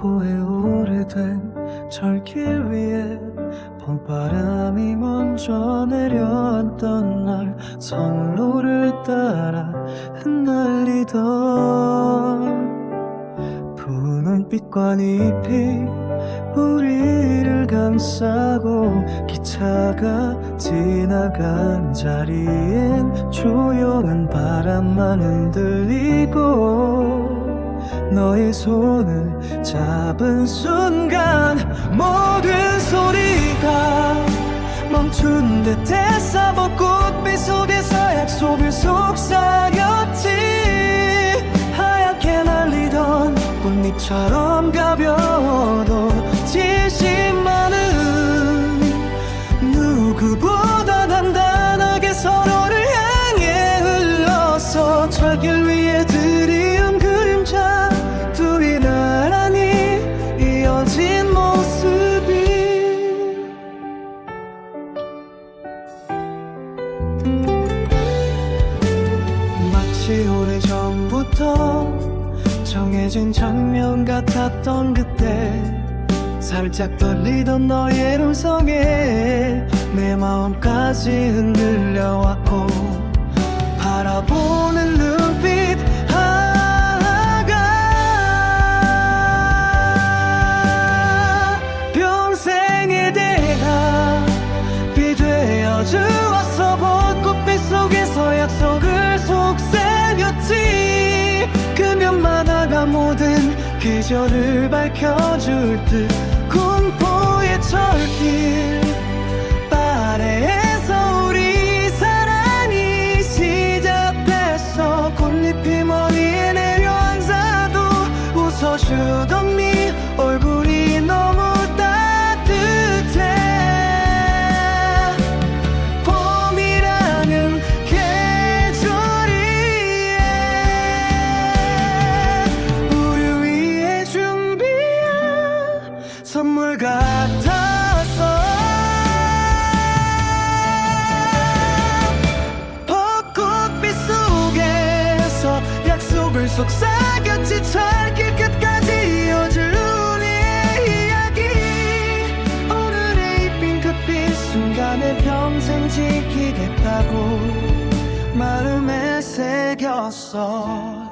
군포에 오래된 철길 위에 봄바람이 먼저 내려앉던 날 선로를 따라 흩날리던 푸른 빛과 잎이 우리를 감싸고 기차가 지나간 자리엔 조용한 바람만 흔들리고 너의 손을 잡은 순간 모든 소리가 멈춘 듯 했어 벚꽃빛 속에서 약속을 속삭였지. 하얗게 날리던 꽃잎처럼 가벼워도 진심만은 누구보다 단단하게 서로를 향해 흘러서 철길 오래전부터 정해진 장면 같았던 그때 살짝 떨리던 너의 음성에 내 마음까지 흔들려왔고 바라보는 눈빛 하나가 평생의 대답이 되어 주었어 벚꽃빛 속에서 약속 모든 계절을 밝혀줄 듯 공포의 철길 파래에서 우리 사랑이 시작됐어 꽃잎이 머리에 내려앉아도 웃어주던 선물 같았어 벚꽃빛 속에서 약속을 속삭였지 철길 끝까지 이어질 우리의 이야기. 오늘의 이빈 그빛 순간에 평생 지키겠다고 마음에 새겼어